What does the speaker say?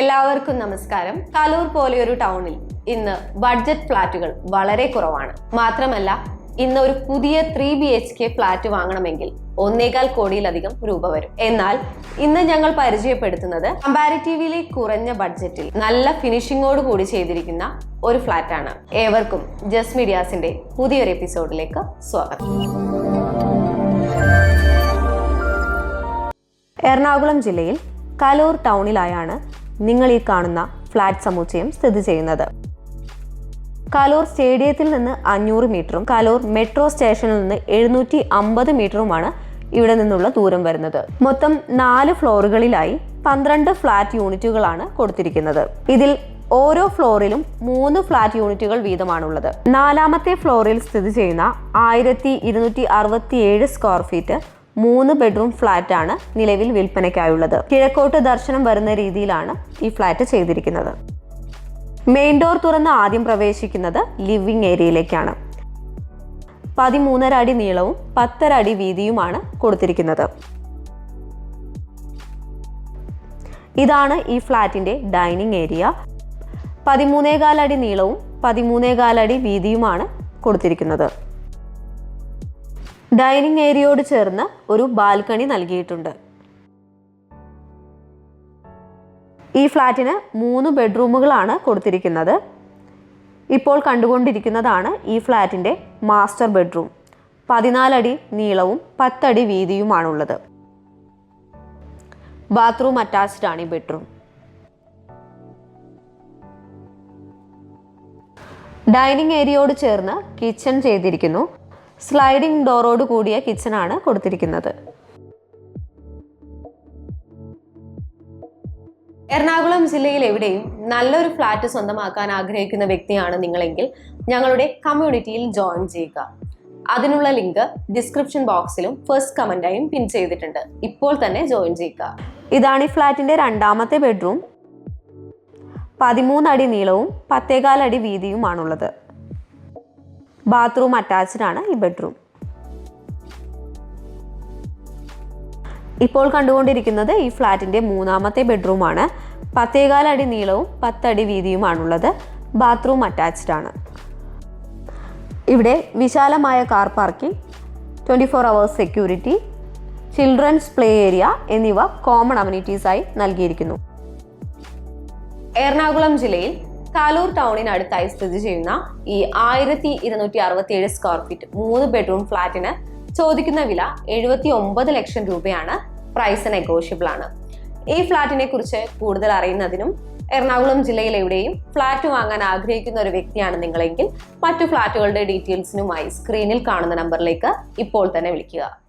എല്ലാവർക്കും നമസ്കാരം. കലൂർ പോലെയൊരു ടൗണിൽ ഇന്ന് ബഡ്ജറ്റ് ഫ്ലാറ്റുകൾ വളരെ കുറവാണ്. മാത്രമല്ല ഇന്ന് ഒരു പുതിയ three B H K flat വാങ്ങണമെങ്കിൽ ഒന്നേകാൽ കോടിയിലധികം രൂപ വരും. എന്നാൽ ഇന്ന് ഞങ്ങൾ പരിചയപ്പെടുത്തുന്നത് കമ്പാരിറ്റീവ്ലി കുറഞ്ഞ ബഡ്ജറ്റിൽ നല്ല ഫിനിഷിങ്ങോട് കൂടി ചെയ്തിരിക്കുന്ന ഒരു ഫ്ലാറ്റാണ് ഏവർക്കും ജസ് മീഡിയാസിന്റെ പുതിയൊരു എപ്പിസോഡിലേക്ക് സ്വാഗതം. എറണാകുളം ജില്ലയിൽ കലൂർ ടൗണിലായാണ് നിങ്ങൾ ഈ കാണുന്ന ഫ്ലാറ്റ് സമുച്ചയം സ്ഥിതി ചെയ്യുന്നത്. കലൂർ സ്റ്റേഡിയത്തിൽ നിന്ന് അഞ്ഞൂറ് മീറ്ററും കലൂർ മെട്രോ സ്റ്റേഷനിൽ നിന്ന് എഴുന്നൂറ്റി അമ്പത് മീറ്ററുമാണ് ഇവിടെ നിന്നുള്ള ദൂരം വരുന്നത്. മൊത്തം നാല് ഫ്ലോറുകളിലായി പന്ത്രണ്ട് ഫ്ലാറ്റ് യൂണിറ്റുകളാണ് കൊടുത്തിരിക്കുന്നത്. ഇതിൽ ഓരോ ഫ്ലോറിലും മൂന്ന് ഫ്ലാറ്റ് യൂണിറ്റുകൾ വീതമാണുള്ളത്. നാലാമത്തെ ഫ്ലോറിൽ സ്ഥിതി ചെയ്യുന്ന ആയിരത്തി സ്ക്വയർ ഫീറ്റ് മൂന്ന് ബെഡ്റൂം ഫ്ലാറ്റ് ആണ് നിലവിൽ വിൽപ്പനയ്ക്കായുള്ളത്. കിഴക്കോട്ട് ദർശനം വരുന്ന രീതിയിലാണ് ഈ ഫ്ലാറ്റ് ചെയ്തിരിക്കുന്നത്. മെയിൻ ഡോർ തുറന്ന് ആദ്യം പ്രവേശിക്കുന്നത് ലിവിംഗ് ഏരിയയിലേക്കാണ് പതിമൂന്നര അടി നീളവും പത്തര അടി വീതിയുമാണ് കൊടുത്തിരിക്കുന്നത്. ഇതാണ് ഈ ഫ്ലാറ്റിന്റെ ഡൈനിങ് ഏരിയ പതിമൂന്നേകാലടി നീളവും പതിമൂന്നേകാലടി വീതിയുമാണ് കൊടുത്തിരിക്കുന്നത്. ഡൈനിങ് ഏരിയയോട് ചേർന്ന് ഒരു ബാൽക്കണി നൽകിയിട്ടുണ്ട്. ഈ ഫ്ലാറ്റിന് മൂന്ന് ബെഡ്റൂമുകളാണ് കൊടുത്തിരിക്കുന്നത്. ഇപ്പോൾ കണ്ടുകൊണ്ടിരിക്കുന്നതാണ് ഈ ഫ്ലാറ്റിന്റെ മാസ്റ്റർ ബെഡ്റൂം. പതിനാലടി നീളവും പത്തടി വീതിയുമാണുള്ളത്. ബാത്റൂം അറ്റാച്ച്ഡ് ആണ് ഈ ബെഡ്റൂം. ഡൈനിങ് ഏരിയയോട് ചേർന്ന് കിച്ചൺ ചെയ്തിരിക്കുന്നു. സ്ലൈഡിംഗ് ഡോറോട് കൂടിയ കിച്ചണാണ് കൊടുത്തിരിക്കുന്നത്. എറണാകുളം ജില്ലയിൽ എവിടെയും നല്ലൊരു ഫ്ലാറ്റ് സ്വന്തമാക്കാൻ ആഗ്രഹിക്കുന്ന വ്യക്തിയാണ് നിങ്ങളെങ്കിൽ ഞങ്ങളുടെ കമ്മ്യൂണിറ്റിയിൽ ജോയിൻ ചെയ്യുക. അതിനുള്ള ലിങ്ക് ഡിസ്ക്രിപ്ഷൻ ബോക്സിലും ഫസ്റ്റ് കമന്റായും പിൻ ചെയ്തിട്ടുണ്ട്. ഇപ്പോൾ തന്നെ ജോയിൻ ചെയ്യുക. ഇതാണ് ഈ ഫ്ലാറ്റിന്റെ രണ്ടാമത്തെ ബെഡ്റൂം. പതിമൂന്നടി അടി നീളവും പത്തേകാലടി വീതിയുമാണുള്ളത്. ബാത്റൂം അറ്റാച്ച്ഡ് ആണ് ഈ ബെഡ്റൂം ഇപ്പോൾ കണ്ടുകൊണ്ടിരിക്കുന്നത് ഈ ഫ്ലാറ്റിന്റെ മൂന്നാമത്തെ ബെഡ്റൂമാണ് പത്തേകാൽ അടി നീളവും പത്തടി വീതിയുമാണുള്ളത്. ബാത്റൂം അറ്റാച്ച്ഡ് ആണ്. ഇവിടെ വിശാലമായ car parking twenty four hours security children's play area എന്നിവ കോമൺ അമ്യൂണിറ്റീസായി നൽകിയിരിക്കുന്നു. എറണാകുളം ജില്ലയിൽ കാലൂർ ടൗണിനടുത്തായി സ്ഥിതി ചെയ്യുന്ന ഈ ആയിരത്തി ഇരുന്നൂറ്റി അറുപത്തി ഏഴ് സ്ക്വയർ ഫീറ്റ് മൂന്ന് ബെഡ്റൂം ഫ്ലാറ്റിന് ചോദിക്കുന്ന വില എഴുപത്തി ഒമ്പത് ലക്ഷം രൂപയാണ്. പ്രൈസ് നെഗോഷ്യബിൾ ആണ്. ഈ ഫ്ലാറ്റിനെ കുറിച്ച് കൂടുതൽ അറിയുന്നതിനും എറണാകുളം ജില്ലയിൽ എവിടെയും ഫ്ലാറ്റ് വാങ്ങാൻ ആഗ്രഹിക്കുന്ന ഒരു വ്യക്തിയാണ് നിങ്ങളെങ്കിൽ മറ്റു ഫ്ലാറ്റുകളുടെ ഡീറ്റെയിൽസിനുമായി സ്ക്രീനിൽ കാണുന്ന നമ്പറിലേക്ക് ഇപ്പോൾ തന്നെ വിളിക്കുക.